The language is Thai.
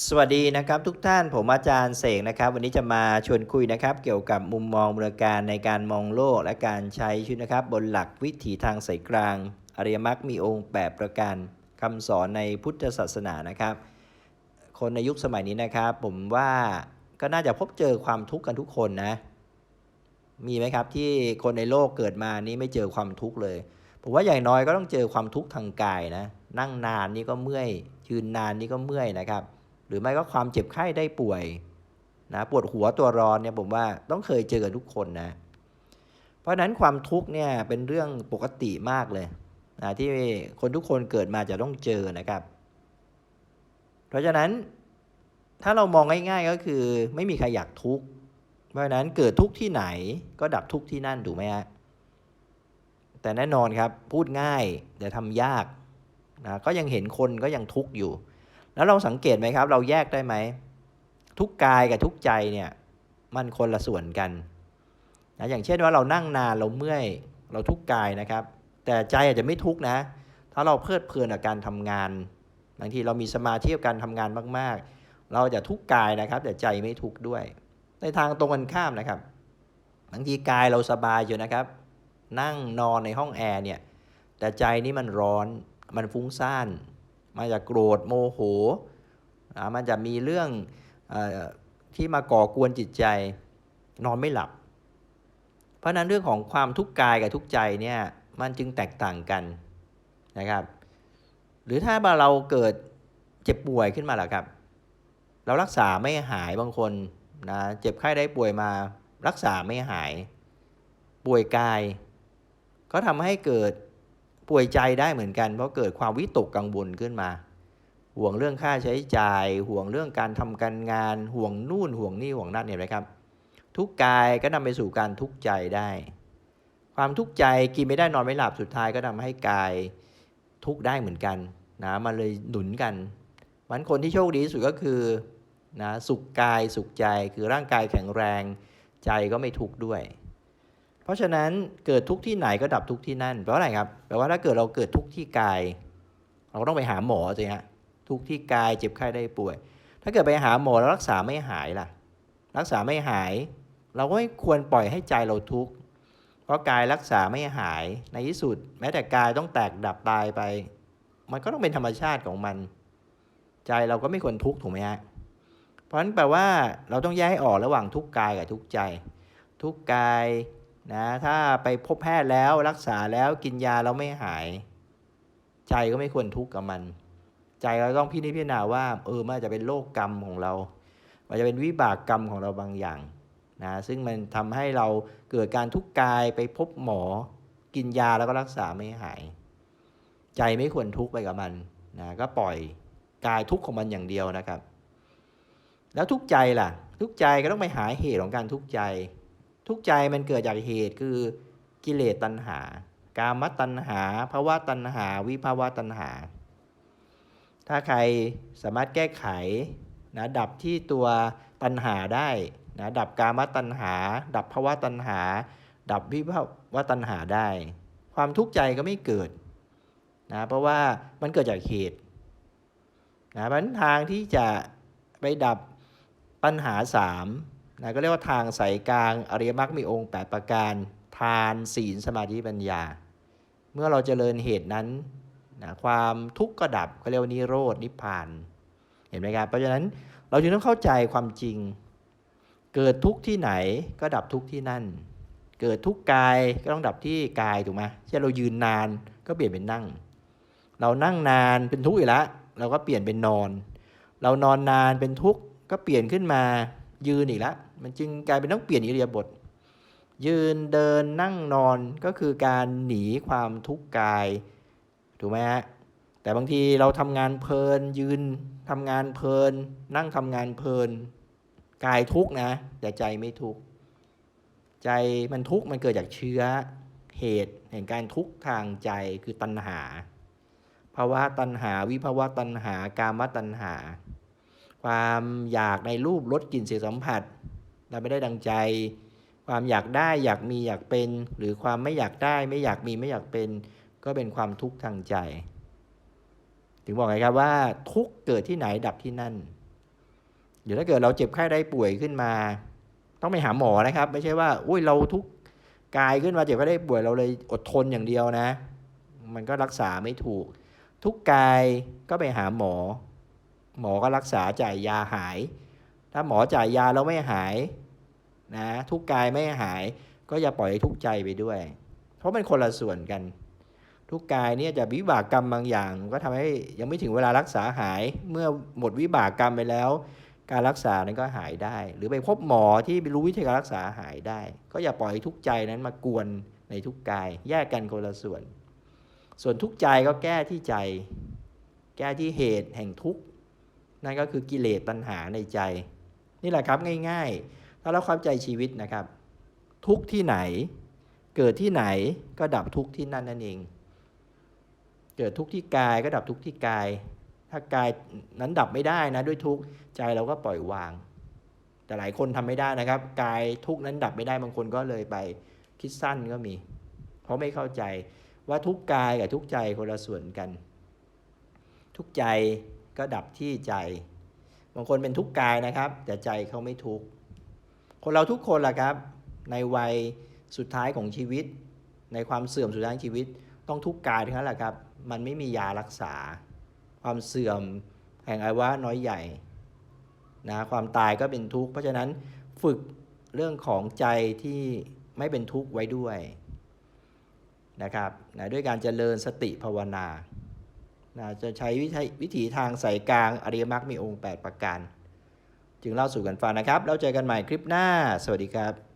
สวัสดีนะครับทุกท่านผมอาจารย์เสกนะครับ วันนี้จะมาชวนคุยนะครับ เกี่ยวกับมุมมองบริการในการมองโลกและการใช้ชีวิตนะครับ บนหลักวิถีทางสายกลาง อริยมรรคมีองค์8ประการคำสอนในพุทธศาสนานะครับ คนในยุคสมัยนี้นะครับ ผมว่าก็น่าจะพบเจอความทุกข์กันทุกคนนะ มีไหมครับที่คนในโลกเกิดมานี้ไม่เจอความทุกข์เลย ผมว่าอย่างน้อยก็ต้องเจอความทุกข์ทางกายนะ นั่งนานนี่ก็เมื่อยยืนนานนี่ก็เมื่อยนะครับ รือไม่ก็ความเจ็บไข้ได้ป่วยนะปวดหัวตัวร้อนเนี่ยผมว่าต้องเคยเจอกันทุกคนนะ เพราะฉะนั้นความทุกข์เนี่ยเป็นเรื่องปกติมากเลยนะที่คนทุกคนเกิดมาจะต้องเจอนะครับ เพราะฉะนั้นถ้าเรามองง่ายๆก็คือไม่มีใครอยากทุกข์ เพราะฉะนั้นเกิดทุกข์ที่ไหนก็ดับทุกข์ที่นั่นถูกไหมฮะ แต่แน่นอนครับพูดง่ายแต่ทำยากนะก็ยังเห็นคนก็ยังทุกข์อยู่ แล้วเราสังเกตไหมครับ เราแยกได้ไหม ทุกกายกับทุกใจเนี่ย มันคนละส่วนกันนะอย่างเช่นว่าเรานั่งนานเราเมื่อยเราทุกกายนะครับ แต่ใจอาจจะไม่ทุกนะ ถ้าเราเพลิดเพลินกับการทำงานบางทีเรามีสมาธิกับการทำงานมาก ๆ เราจะทุกกายนะครับ แต่ใจไม่ทุกด้วย ในทางตรงกันข้ามนะครับบางทีกายเราสบายอยู่นะครับ นั่งนอนในห้องแอร์เนี่ยแต่ใจนี่มันร้อนมันฟุ้งซ่าน มันจะโกรธโมโหมันจะมีเรื่องอที่มาก่อกวนจิตใจนอนไม่หลับ เพราะฉะนั้นเรื่องของความทุกข์กายกับทุกข์ใจเนี่ยมันจึงแตกต่างกันนะครับ หรือถ้าเราเกิดเจ็บป่วยขึ้นมาล่ะครับ เรารักษาไม่หายบางคนนะเจ็บไข้ได้ป่วยมารักษาไม่หาย ป่วยกาย ก็ทำให้เกิด ป่วยใจได้เหมือนกัน เพราะเกิดความวิตกกังวลขึ้นมา ห่วงเรื่องค่าใช้จ่าย ห่วงเรื่องการทำการงาน ห่วงนู่นห่วงนี่ห่วงนั่นเนี่ยนะครับ ทุกกายก็นำไปสู่การทุกข์ใจได้ ความทุกข์ใจกินไม่ได้นอนไม่หลับสุดท้ายก็ทำให้กายทุกข์ได้เหมือนกันนะมันเลยหนุนกันมันคนที่โชคดีที่สุดก็คือนะสุขกายสุขใจคือร่างกายแข็งแรง ใจก็ไม่ทุกข์ด้วย เพราะฉะนั้นเกิดทุกที่ไหนก็ดับทุกที่นั่นแปลว่าอะไรครับแปลว่าถ้าเกิดเราเกิดทุกที่กาย เราก็ต้องไปหาหมอสิฮะทุกที่กายเจ็บไข้ได้ป่วย ถ้าเกิดไปหาหมอแล้วรักษาไม่หายล่ะ รักษาไม่หาย เราก็ไม่ควรปล่อยให้ใจเราทุกข์เพราะกายรักษาไม่หายในที่สุด แม้แต่กายต้องแตกดับตายไป มันก็ต้องเป็นธรรมชาติของมัน ใจเราก็ไม่ควรทุกข์ถูกไหมฮะเพราะฉะนั้นแปลว่าเราต้องแยกให้ออกระหว่างทุกข์กายกับทุกข์ใจ ทุกข์กาย นะถ้าไปพบแพทย์แล้วรักษาแล้วกินยาแล้วไม่หาย ใจก็ไม่ควรทุกข์กับมัน ใจเราต้องพินิจพิจารณาว่าเออมันอาจจะเป็นโรคกรรมของเรามันจะเป็นวิบากกรรมของเราบางอย่างนะซึ่งมันทำให้เราเกิดการทุกข์กายไปพบหมอ กินยาแล้วก็รักษาไม่หาย ใจไม่ควรทุกข์ไปกับมันนะก็ปล่อยกายทุกข์ของมันอย่างเดียวนะครับ แล้วทุกข์ใจล่ะ ทุกข์ใจก็ต้องไปหาเหตุของการทุกข์ใจ ทุกใจมันเกิดจากเหตุคือกิเลสตัณหา กามตัณหาภาวะตัณหา วิภาวะตัณหา ถ้าใครสามารถแก้ไขนะดับที่ตัวตัณหาได้นะดับกามตัณหา ดับภาวะตัณหา ดับวิภาวะตัณหาได้ ความทุกข์ใจก็ไม่เกิดนะเพราะว่ามันเกิดจากเหตุนะเพราะฉะนั้นทางที่จะไปดับปัญหาสาม นะก็เรียกว่าทางสายกลางอริยมรรคมีองค์ 8 ประการ ทานศีลสมาธิปัญญา เมื่อเราเจริญเหตุนั้นนะความทุกข์ก็ดับก็เรียกว่านิโรดนิพพาน เห็นไหมครับ เพราะฉะนั้นเราจึงต้องเข้าใจความจริง เกิดทุกข์ที่ไหนก็ดับทุกข์ที่นั่น เกิดทุกข์กายก็ต้องดับที่กายถูกไหมเช่นเรายืนนานก็เปลี่ยนเป็นนั่ง เรานั่งนานเป็นทุกข์อีกแล้วเราก็เปลี่ยนเป็นนอน เรานอนนานเป็นทุกข์ก็เปลี่ยนขึ้นมา ยืนอีกแล้วมันจึงกลายเป็นต้องเปลี่ยนอิริยาบถยืนเดินนั่งนอนก็คือการหนีความทุกข์กายถูกไหมฮะแต่บางทีเราทำงานเพลิน ยืนทำงานเพลิน นั่งทำงานเพลิน กายทุกข์นะ แต่ใจไม่ทุกข์ใจมันทุกข์มันเกิดจากเชื้อเหตุแห่งการทุกข์ทางใจคือตัณหาภาวะตัณหา วิภาวะตัณหา กามตัณหา ความอยากในรูปรสกลิ่นเสียงสัมผัส เราไม่ได้ดังใจ ความอยากได้อยากมีอยากเป็น หรือความไม่อยากได้ไม่อยากมีไม่อยากเป็น ก็เป็นความทุกข์ทางใจ ถึงบอกไงครับว่าทุกเกิดที่ไหนดับที่นั่นเดี๋ยวถ้าเกิดเราเจ็บไข้ได้ป่วยขึ้นมา ต้องไปหาหมอนะครับ ไม่ใช่ว่าอุ้ยเราทุกกายขึ้นมาเจ็บไข้ได้ป่วยเราเลยอดทนอย่างเดียวนะ มันก็รักษาไม่ถูก ทุกกายก็ไปหาหมอ หมอก็รักษาจ่ายยาหาย ถ้าหมอจ่ายยาแล้วไม่หายนะทุกกายไม่หาย ก็อย่าปล่อยให้ทุกใจไปด้วย เพราะมันคนละส่วนกัน ทุกกายเนี่ยจะวิบากกรรมบางอย่าง ก็ทำให้ยังไม่ถึงเวลารักษาหาย เมื่อหมดวิบากกรรมไปแล้ว การรักษานั้นก็หายได้ หรือไปพบหมอที่รู้วิธีการรักษาหายได้ ก็อย่าปล่อยทุกใจนั้นมากวนในทุกกาย แยกกันคนละส่วน ส่วนทุกใจก็แก้ที่ใจ แก้ที่เหตุแห่งทุกข์ นั่นก็คือกิเลสตัณหาในใจ นี่แหละครับง่ายๆ ถ้าเราเข้าใจชีวิตนะครับ ทุกที่ไหน เกิดที่ไหนก็ดับทุกที่นั่นนั่นเอง เกิดทุกที่กายก็ดับทุกที่กาย ถ้ากายนั้นดับไม่ได้นะด้วยทุกใจเราก็ปล่อยวาง แต่หลายคนทำไม่ได้นะครับ กายทุกนั้นดับไม่ได้บางคนก็เลยไปคิดสั้นก็มี เพราะไม่เข้าใจว่าทุกกายกับทุกใจคนละส่วนกัน ทุกใจ ก็ดับที่ใจ บางคนเป็นทุกข์กายนะครับ แต่ใจเขาไม่ทุกข์คนเราทุกคนล่ะครับ ในวัยสุดท้ายของชีวิต ในความเสื่อมสุดท้ายของชีวิต ต้องทุกข์กายทั้งนั้นแหละครับ มันไม่มียารักษา ความเสื่อมแห่งอวัยวะน้อยใหญ่นะความตายก็เป็นทุกข์เพราะฉะนั้นฝึกเรื่องของใจที่ไม่เป็นทุกข์ไว้ด้วยนะครับนะด้วยการเจริญสติภาวนา นะจะใช้วิธีวิถีทางสายกลางอริยมรรคมีองค์ 8 ประการ จึงเล่าสู่กันฟังนะครับ แล้วเจอกันใหม่คลิปหน้า สวัสดีครับ